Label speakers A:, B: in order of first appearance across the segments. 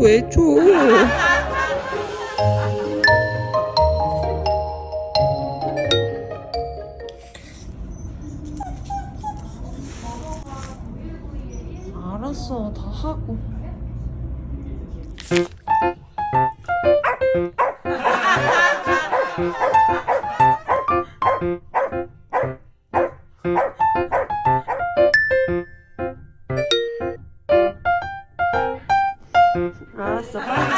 A: 왜 줘? 알았어, 다 하고. 알았어, 빨리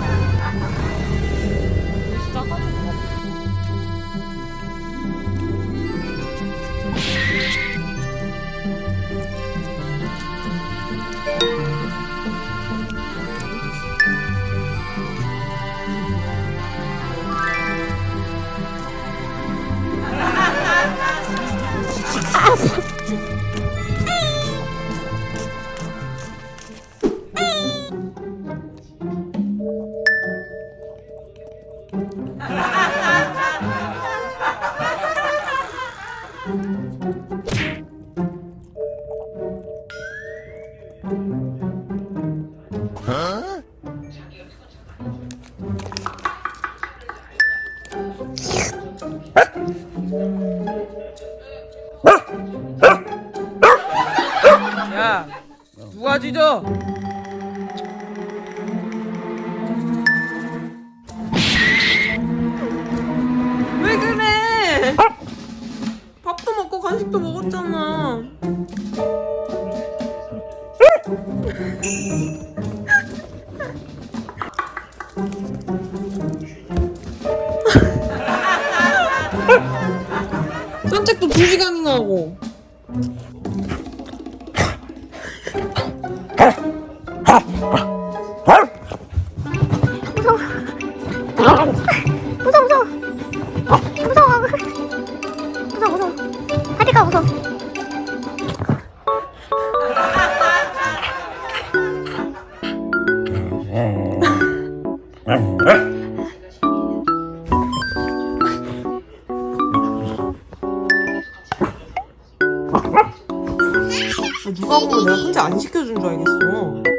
A: 야, 누가 짖어? 산책도 2시간이나 하고. 누가 보면 내가 혼자 안 시켜준 줄 알겠어.